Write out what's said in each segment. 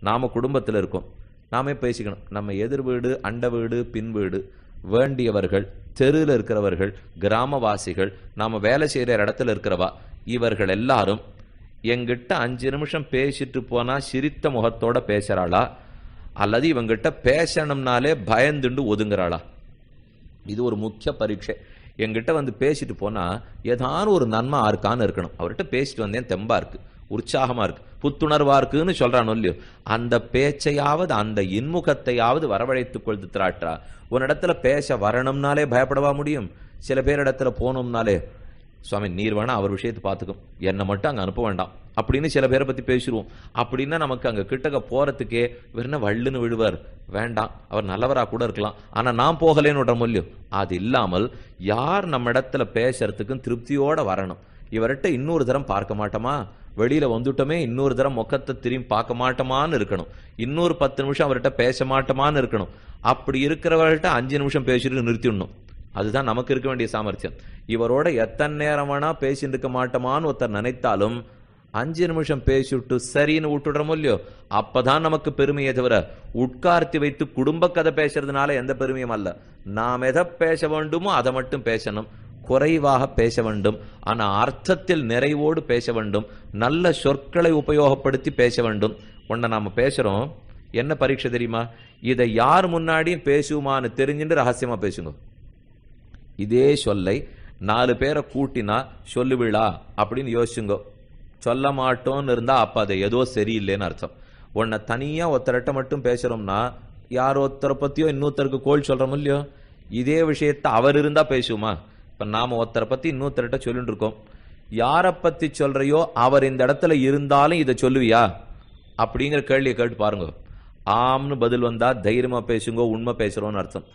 நாம் குடும்பத்தில் இருக்கோம். நாமே பேசிக்கணும். நம்ம எதிர் வீடு அண்ட வீடு பின் வீடு வேண்டியவர்கள் தெருவில் இருக்கிறவர்கள் கிராமவாசிகள் நாம் வேலை செய்கிற இடத்துல இருக்கிறவா இவர்கள் எல்லாரும் எங்கிட்ட அஞ்சு நிமிஷம் பேசிட்டு போனால் சிரித்த முகத்தோட பேசுகிறாளா அல்லது இவங்கிட்ட பேசணும்னாலே பயந்துண்டு ஒதுங்குறாளா? இது ஒரு முக்கிய பரீட்சை. எங்கிட்ட வந்து பேசிட்டு போனால் ஏதான ஒரு நன்மை இருக்கான்னு இருக்கணும். அவர்கிட்ட பேசிட்டு வந்தேன் தெம்பா இருக்குது உற்சாகமா இருக்கு. புத்துணர்வா இருக்குன்னு சொல்றான் இல்லையோ அந்த பேச்சையாவது அந்த இன்முகத்தையாவது வரவழைத்துக் கொள்து திராட்டா உன்னிடத்துல பேச வரணும்னாலே பயப்படவா முடியும்? சில பேர் இடத்துல போனோம்னாலே சுவாமி நீர் வேணா அவர் விஷயத்தை பார்த்துக்கும் என்னை மட்டும் அங்கே அனுப்ப வேண்டாம். அப்படின்னு சில பேரை பத்தி பேசிடுவோம். அப்படின்னா நமக்கு அங்க கிட்டக்க போறதுக்கே இவர் என்ன வள்ளுன்னு விழுவார். வேண்டாம் அவர் நல்லவரா கூட இருக்கலாம். ஆனா நான் போகலேன்னு விட முடியும் அது இல்லாமல் யார் நம்ம இடத்துல பேசுறதுக்கும் திருப்தியோட வரணும். இவர்கிட்ட இன்னொரு தரம் பார்க்க மாட்டோமா? வெளியில வந்துட்டோமே இன்னொரு தரம் முகத்தை திரும்பி பார்க்க மாட்டோமான்னு இருக்கணும். இன்னொரு பத்து நிமிஷம் அவர்கிட்ட பேச மாட்டோமான்னு இருக்கணும். அப்படி இருக்கிறவர்கிட்ட அஞ்சு நிமிஷம் பேசிட்டு நிறுத்திடணும். அதுதான் நமக்கு இருக்க வேண்டிய சாமர்த்தியம். இவரோட எத்தனை நேரம் வேணா பேசிட்டு இருக்க மாட்டோமான்னு ஒருத்தர் நினைத்தாலும் அஞ்சு நிமிஷம் பேசிவிட்டு சரின்னு விட்டுடுறோமோ இல்லையோ அப்பதான் நமக்கு பெருமையை தவிர உட்கார்த்தி வைத்து குடும்ப கதை பேசுறதுனால எந்த பெருமையும் அல்ல. நாம் எதை பேச வேண்டுமோ அதை மட்டும் பேசணும். குறைவாக பேச வேண்டும். ஆனால் அர்த்தத்தில் நிறைவோடு பேச வேண்டும். நல்ல சொற்களை உபயோகப்படுத்தி பேச வேண்டும். உன்னை நாம் பேசுகிறோம் என்ன பரீட்சை தெரியுமா? இதை யார் முன்னாடியும் பேசுமான்னு தெரிஞ்சுட்டு ரகசியமாக பேசுங்க. இதே சொல்லை நாலு பேரை கூட்டினா சொல்லுவிழா அப்படின்னு யோசிச்சுங்க. சொல்ல மாட்டோம்னு இருந்தால் அப்போ அதை ஏதோ சரியில்லைன்னு அர்த்தம். உன்னை தனியாக ஒருத்தர்கிட்ட மட்டும் பேசுகிறோம்னா யார் ஒருத்தரை பற்றியோ இன்னொருத்தருக்கு கோல் சொல்கிறோம் இல்லையோ? இதே விஷயத்த அவர் இருந்தால் பேசுவோமா? இப்போ நாம் ஒருத்தரை பற்றி இன்னொருத்தர்கிட்ட சொல்லிட்டு இருக்கோம் யாரை பற்றி சொல்கிறையோ அவர் இந்த இடத்துல இருந்தாலும் இதை சொல்லுவியா? அப்படிங்கிற கேள்வியை கேட்டு பாருங்க. ஆம்னு பதில் வந்தால் தைரியமாக பேசுங்க உண்மை பேசுகிறோன்னு அர்த்தம்.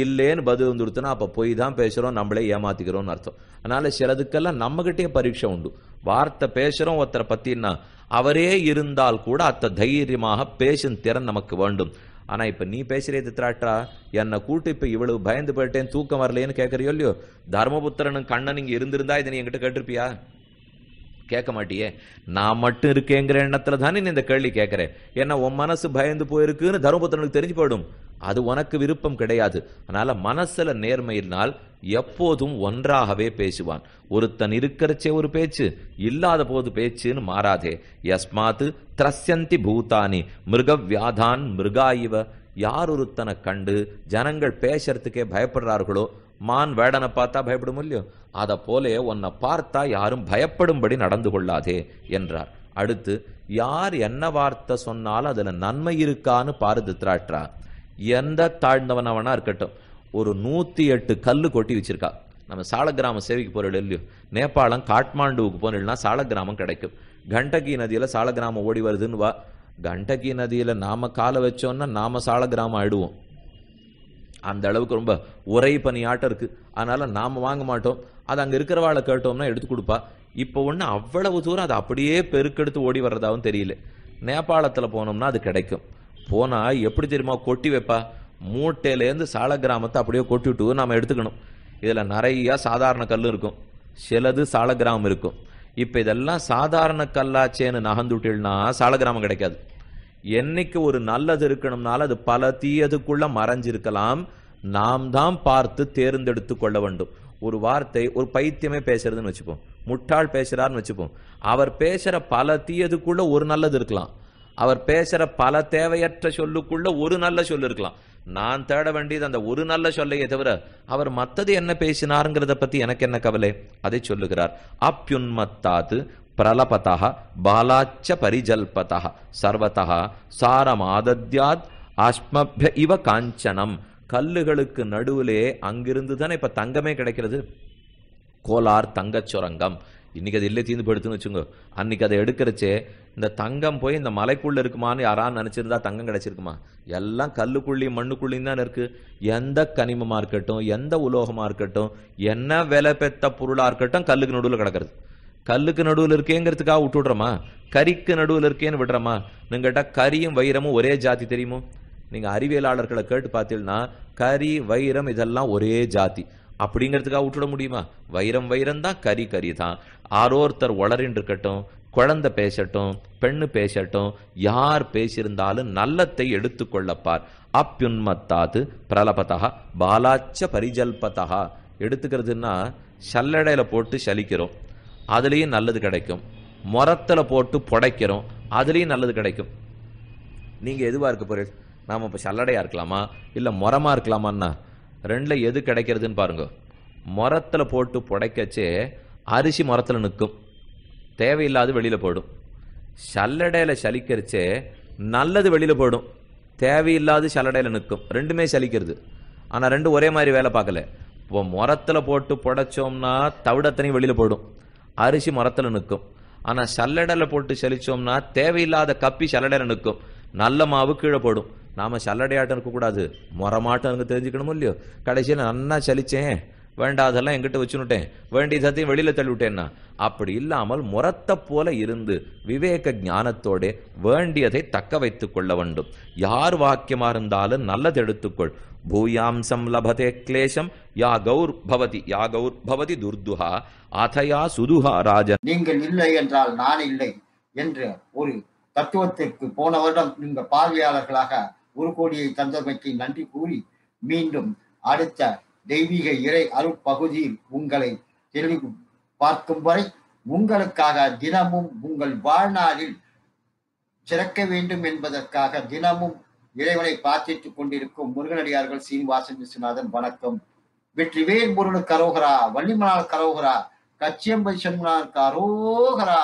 இல்லேன்னு பதில் வந்துடுத்துனா அப்போ பொய் தான் பேசுகிறோம் நம்மளே ஏமாத்திக்கிறோம்னு அர்த்தம். அதனால் சிலதுக்கெல்லாம் நம்மகிட்டயே பரீட்சை உண்டு. வார்த்தை பேசுகிறோம் ஒருத்தரை பற்றினா அவரே இருந்தால் கூட அத்த தைரியமாக பேசும் திறன் நமக்கு வேண்டும். ஆனா இப்ப நீ பேசுறது திராட்டா என்னை கூட்டு இப்ப இவ்வளவு பயந்து போயிட்டேன் தூக்கம் வரலையேன்னு கேட்கறியோ இல்லையோ? தர்மபுத்திரனும் கண்ணன் இங்க இருந்திருந்தா இதை நீ என்கிட்ட கேட்டிருப்பியா? கேட்க மாட்டியே. நான் மட்டும் இருக்கேங்கிற எண்ணத்துல தானே நீ இந்த கேள்வி கேட்குறேன் ஏன்னா உன் மனசு பயந்து போயிருக்குன்னு தர்மபுத்திரனுக்கு தெரிஞ்சு போயிடும். அது உனக்கு விருப்பம் கிடையாது. அதனால மனசுல நேர்மையினால் எப்போதும் ஒன்றாகவே பேசுவான். ஒருத்தன் இருக்கிறச்சே ஒரு பேச்சு இல்லாத போது பேச்சுன்னு மாறாதே. யஸ்மாத்து திரஸ்யந்தி பூதானி மிருக வியாதான் மிருகாயிவ. யார் ஒருத்தனை கண்டு ஜனங்கள் பேசுறதுக்கே பயப்படுறார்களோ மான் வேடனை பார்த்தா பயப்படும் இல்லையோ? அதை போல உன்னை பார்த்தா யாரும் பயப்படும்படி நடந்து கொள்ளாதே என்றார். அடுத்து யார் என்ன வார்த்தை சொன்னாலும் அதுல நன்மை இருக்கான்னு பாரு திராட்ரா எந்த தாழ்ந்தவனவனா இருக்கட்டும். ஒரு நூத்தி எட்டு கல்லு கொட்டி வச்சிருக்கா. நம்ம சாலக்கிராம சேவைக்கு போற இல்லையோ நேபாளம் காட்மாண்டுவுக்கு போனா சாலக்கிராமம் கிடைக்கும். கண்டகி நதியில சாலக்கிராமம் ஓடி வருதுன்னு வா. கண்டகி நதியில நாம காலை வச்சோம்னா நாம சாலக்கிராமம் ஆயிடுவோம். அந்த அளவுக்கு ரொம்ப உரை பனியாட்டம் இருக்கு. அதனால நாம வாங்க மாட்டோம். அது அங்க இருக்கிறவாளை கேட்டோம்னா எடுத்து கொடுப்பா. இப்போ ஒண்ணு அவ்வளவு தூரம் அது அப்படியே பெருக்கெடுத்து ஓடி வர்றதாவும் தெரியல. நேபாளத்துல போனோம்னா அது கிடைக்கும். போனா எப்படி தெரியுமா கொட்டி வைப்பா? மூட்டையிலேருந்து சால கிராமத்தை அப்படியே கொட்டி விட்டு நம்ம எடுத்துக்கணும். இதில் நிறைய சாதாரண கல் இருக்கும். சிலது சால கிராமம் இருக்கும். இப்போ இதெல்லாம் சாதாரண கல்லாச்சேன்னு நகந்துட்டில்னா சால கிராமம் கிடைக்காது. என்னைக்கு ஒரு நல்லது இருக்கணும்னால அது பல தீயதுக்குள்ள மறைஞ்சிருக்கலாம். நாம் தான் பார்த்து தேர்ந்தெடுத்து கொள்ள வேண்டும். ஒரு வார்த்தை ஒரு பைத்தியமே பேசுறதுன்னு வச்சுப்போம். முட்டாள் பேசுறாருன்னு வச்சுப்போம். அவர் பேசுற பல தீயதுக்குள்ள ஒரு நல்லது இருக்கலாம். அவர் பேசுற பல தேவையற்ற சொல்லுக்குள்ள ஒரு நல்ல சொல்லு இருக்கலாம். நான் தேட வேண்டியது அந்த ஒரு நல்ல சொல்லையே தவிர அவர் மத்தது என்ன பேசினாருங்கிறத பத்தி எனக்கு என்ன கவலை? அதை சொல்லுகிறார். அப்யுன்மத்தாது பிரலபதா பாலாச்ச பரிஜல்பதா சர்வதா சாரமாதத்யாத் ஆஸ்மபிய இவ காஞ்சனம். கல்லுகளுக்கு நடுவிலே அங்கிருந்து தானே இப்ப தங்கமே கிடைக்கிறது? கோலார் தங்கச் சுரங்கம். இன்னைக்கு அது இல்லை தீந்து போயிடுத்துன்னு வச்சுங்க அன்னைக்கு அதை எடுக்கிறச்சே இந்த தங்கம் போய் இந்த மலைக்குள்ள இருக்குமான்னு யாரான்னு நினைச்சிருந்தா தங்கம் கிடைச்சிருக்குமா? எல்லாம் கல்லுக்குள்ளேயும் மண்ணுக்குள்ளேயும் தான் இருக்கு. எந்த கனிமமா இருக்கட்டும் எந்த உலோகமா இருக்கட்டும் என்ன விலை பெத்த பொருளா இருக்கட்டும் கல்லுக்கு நடுவில் கிடக்கிறது. கல்லுக்கு நடுவில் இருக்கேங்கிறதுக்காக விட்டு விடுறோமா? கரிக்கு நடுவில் இருக்கேன்னு விடுறோமா? நீங்கிட்ட கரியும் வைரமும் ஒரே ஜாதி தெரியுமோ? நீங்க அறிவியலாளர்களை கேட்டு பார்த்தீங்கன்னா கரி வைரம் இதெல்லாம் ஒரே ஜாதி. அப்படிங்கிறதுக்காக விட்டுட முடியுமா? வைரம் வைரம் தான் கரி கறி தான் ஆரோர்த்தர் வளரின்னு இருக்கட்டும் குழந்தை பேசட்டும் பெண்ணு பேசட்டும் யார் பேசியிருந்தாலும் நல்லத்தை எடுத்துக்கொள்ளப்பார். அப்யுன்மத்தாது பிரலபதா பாலாச்ச பரிஜல்பதா எடுத்துக்கிறதுன்னா சல்லடையில போட்டு சலிக்கிறோம். அதுலேயும் நல்லது கிடைக்கும். முரத்தில் போட்டு புடைக்கிறோம். அதுலேயும் நல்லது கிடைக்கும். நீங்கள் எதுவாக இருக்க போகிறீங்க நாம் இப்போ சல்லடையாக இருக்கலாமா? இல்லை முரமாக இருக்கலாமான்னா? ரெண்டில் எது கிடைக்கிறதுன்னு பாருங்க. முரத்தில் போட்டு புடைக்கச்சே அரிசி முரத்தில் நிற்கும் தேவையில்லாது வெளியில் போயிடும். சல்லடையில் சலிக்கிறச்சே நல்லது வெளியில் போயிடும். தேவையில்லாது சல்லடையில் நிற்கும். ரெண்டுமே சலிக்கிறது. ஆனால் ரெண்டும் ஒரே மாதிரி வேலை பார்க்கல. இப்போ முரத்தில் போட்டு புடைச்சோம்னா தவிடத்தனையும் வெளியில் போயிடும். அரிசி மரத்தில் நிற்கும். ஆனால் சல்லடையில் போட்டு சலிச்சோம்னா தேவையில்லாத கப்பி சல்லடையில் நிற்கும். நல்ல மாவு கீழே போடும் நாம் சல்லடையாட்டம் இருக்கக்கூடாது. முறமாட்டம் எனக்கு தெரிஞ்சுக்கணுமோ இல்லையோ? கடைசியில் நல்லா சலிச்சேன். வேண்டாதெல்லாம் எங்கிட்ட வச்சுனுட்டேன் வேண்டியதையும் வெளியில தள்ளி அப்படி இல்லாமல் முரத்தை போல இருந்து விவேக ஞானத்தோட வேண்டியதை தக்க வைத்துக் கொள்ள வேண்டும். யார் வாக்கியமா இருந்தாலும் நல்லது எடுத்துக்கொள். பூயாம்சம் லபதே கிளேசம் யா கௌர் பவதி யா கௌர் பவதி துர்துஹா அதயா சுதுஹா ராஜன் நீங்கள் இல்லை என்றால் நான் இல்லை என்று ஒரு தத்துவத்திற்கு போன வருடம் நீங்க பார்வையாளர்களாக ஒரு கோடியை தந்தமைக்கு நன்றி கூறி மீண்டும் அடுத்த தெய்வீக இறை அருட்பகுதியில் உங்களை தெளி பார்க்கும் வரை உங்களுக்காக தினமும் உங்கள் வாழ்நாளில் சிறக்க வேண்டும் என்பதற்காக தினமும் இறைவனை பிரார்த்தித்துக் கொண்டிருக்கும் முருகனடியார்கள் சீனிவாசன் விஸ்வநாதன் வணக்கம். வெற்றிவேல் முருகனுக்கு கரோகரா வள்ளிமலால் கரோகரா கச்சியம்பை சண்முனாருக்கு அரோகரா.